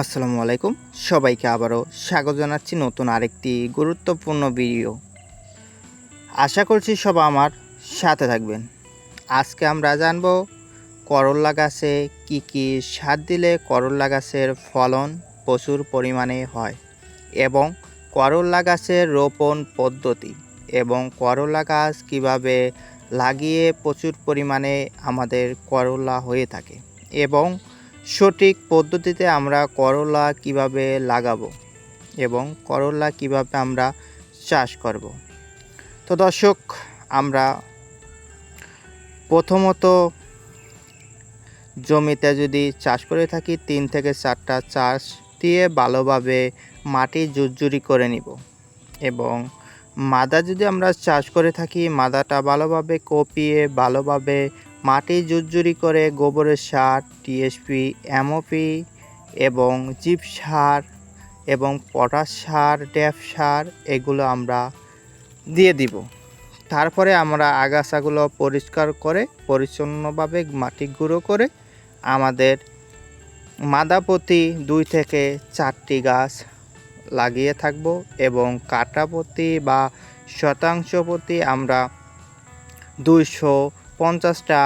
আসসালামু আলাইকুম। সবাইকে আবারও স্বাগত জানাচ্ছি নতুন আরেকটি গুরুত্বপূর্ণ ভিডিও। আশা করছি সব আমার সাথে থাকবেন। আজকে আমরা জানব করল্লা গাছে কী কী সার দিলে করল্লা গাছের ফলন প্রচুর পরিমাণে হয় এবং করল্লা গাছের রোপণ পদ্ধতি এবং করল্লা গাছ কীভাবে লাগিয়ে প্রচুর পরিমাণে আমাদের করল্লা হয়ে থাকে এবং সঠিক পদ্ধতিতে আমরা করলা কীভাবে লাগাবো এবং করলা কীভাবে আমরা চাষ করব। তো দর্শক, আমরা প্রথমত জমিতে যদি চাষ করে থাকি, তিন থেকে চারটা চাষ দিয়ে ভালোভাবে মাটি জুরজুরি করে নিব এবং মাদা যদি আমরা চাষ করে থাকি, মাদাটা ভালোভাবে কপিয়ে, ভালোভাবে মাটি জুরজুরি করে গোবরের সার টিএসপি এমওপি এবং জিপ সার এবং পটাশ সার ড্যাপ সার এগুলো আমরা দিয়ে দিব। তারপরে আমরা আগাছাগুলো পরিষ্কার করে, পরিচ্ছন্নভাবে মাটি গুঁড়ো করে আমাদের মাদা প্রতি দুই থেকে চারটি গাছ লাগিয়ে থাকব এবং কাটা প্রতি বা শতাংশ প্রতি আমরা দুইশো পঞ্চাশটা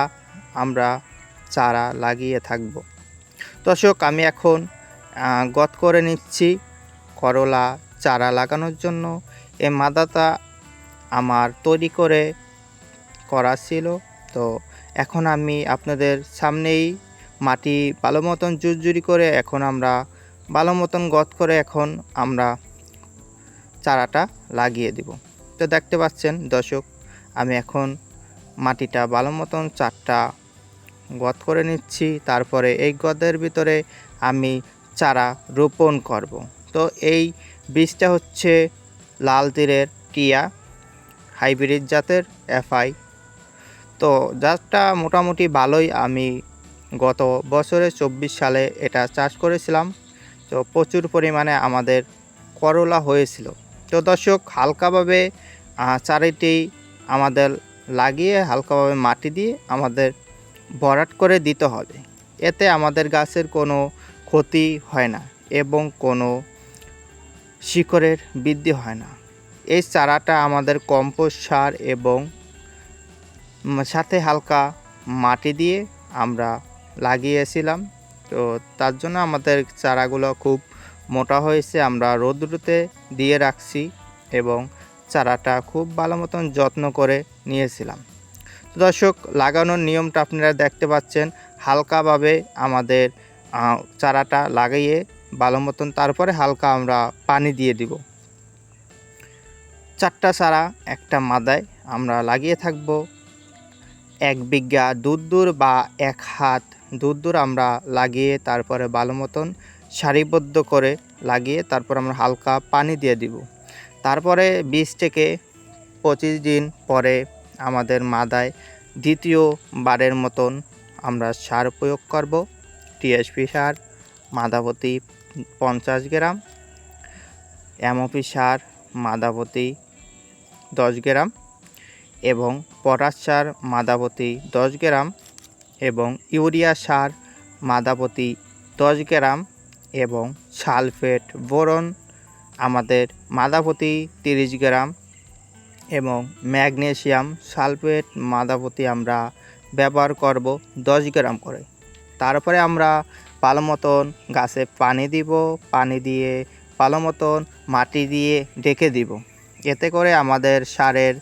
আমরা চারা লাগিয়ে থাকব। দর্শক, আমি এখন গত করে নিচ্ছি করলা চারা লাগানোর জন্য। এ মাদাটা আমার তৈরি করে করা ছিল। তো এখন আমি আপনাদের সামনেই মাটি ভালো মতন জুরজুরি করে এখন আমরা ভালো মতন গত করে এখন আমরা চারাটা লাগিয়ে দিব। তো দেখতে পাচ্ছেন দর্শক, আমি এখন মাটিটা ভালো মতন চারটা গত করে নিচ্ছি। তারপরে এই গদের ভিতরে আমি চারা রোপণ করব। তো এই বীজটা হচ্ছে লাল তীরের টিয়া হাইব্রিড জাতের এফআই। তো জাতটা মোটামুটি ভালোই আমি গত বছরে চব্বিশ সালে এটা চাষ করেছিলাম। তো প্রচুর পরিমাণে আমাদের করলা হয়েছিল। তো দর্শক, হালকাভাবে চারিটি আমাদের লাগিয়ে হালকাভাবে মাটি দিয়ে আমাদের ভরাট করে দিতে হবে। এতে আমাদের গাছের কোনো ক্ষতি হয় না এবং কোনো শিকড়ের বৃদ্ধি হয় না। এই চারাটা আমাদের কম্পোস্ট সার এবং সাথে হালকা মাটি দিয়ে আমরা লাগিয়েছিলাম। তো তার জন্য আমাদের চারাগুলো খুব মোটা হয়েছে, আমরা রৌদ্রতে দিয়ে রাখছি এবং চারাটা খুব ভালো মতন যত্ন করে নিয়েছিলাম। তো দর্শক, লাগানোর নিয়মটা আপনারা দেখতে পাচ্ছেন। হালকাভাবে আমাদের চারাটা লাগিয়ে ভালো মতন তারপরে হালকা আমরা পানি দিয়ে দিব। চারটা চারা একটা মাদায় আমরা লাগিয়ে থাকব। এক বিঘা দূর দূর বা এক হাত দূর দূর আমরা লাগিয়ে তারপরে ভালো মতন সারিবদ্ধ করে লাগিয়ে তারপর আমরা হালকা পানি দিয়ে দিব। তারপরে বিশ থেকে পঁচিশ দিন পরে আমাদের মাদায় দ্বিতীয় বারের মতন আমরা সার প্রয়োগ করব। টিএসপি সার মাদাপতি পঞ্চাশ গ্রাম, এমওপি সার মাদাপতি দশ গ্রাম এবং পটাশ সার মাদাপতি দশ গ্রাম এবং ইউরিয়া সার মাদাপতি দশ গ্রাম এবং সালফেট বোরন আমাদের মাদাপতি তিরিশ গ্রাম এবং ম্যাগনেসিয়াম সালফেট মাদাপতি আমরা ব্যবহার করব দশ গ্রাম করে। তারপরে আমরা ভালো মতন গাছে পানি দিব, পানি দিয়ে ভালো মতন মাটি দিয়ে ডেকে দিব। এতে করে আমাদের সারের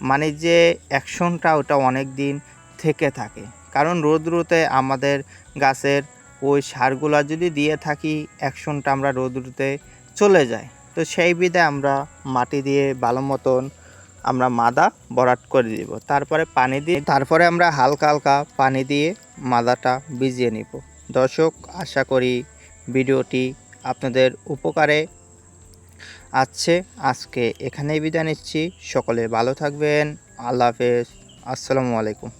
মানে যে অ্যাকশনটা ওটা অনেক দিন থেকে থাকে। কারণ রোদ্রুতে আমাদের গাছের ওই সারগুলো যদি দিয়ে থাকি, অ্যাকশনটা আমরা রোদ্রুতে চলে যায়। তো সেই বিধে আমরা মাটি দিয়ে ভালো মতন আমরা মাদা বরাট করে দিব। তারপরে পানি দিয়ে তারপরে আমরা হালকা হালকা পানি দিয়ে মাদাটা ভিজিয়ে নিব। দর্শক, আশা করি ভিডিওটি আপনাদের উপকারে আছে। আজকে এখানেই বিদায় নিচ্ছি। সকলে ভালো থাকবেন। আল্লাহ হাফেজ। আসসালামু আলাইকুম।